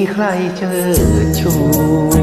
ไหนใครเชิดชู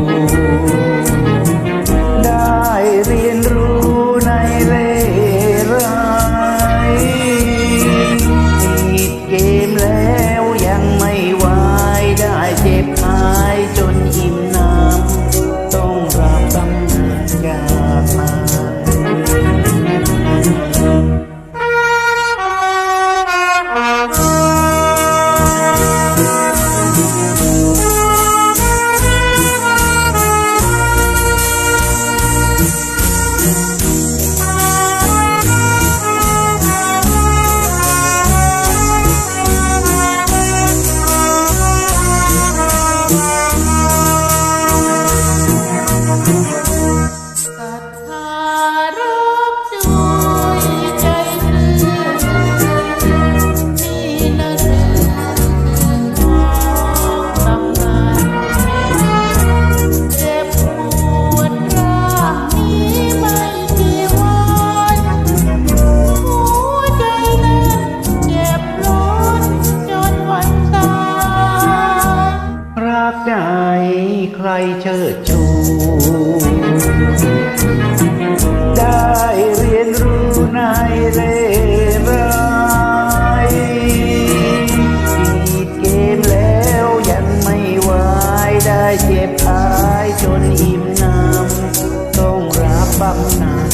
ใครเชิดชู ได้เรียนรู้ในเล่ร้ายปิดเกมแล้วยังไม่ไหวได้เจ็บหายจนอิ่มน้ำต้องรับบำนา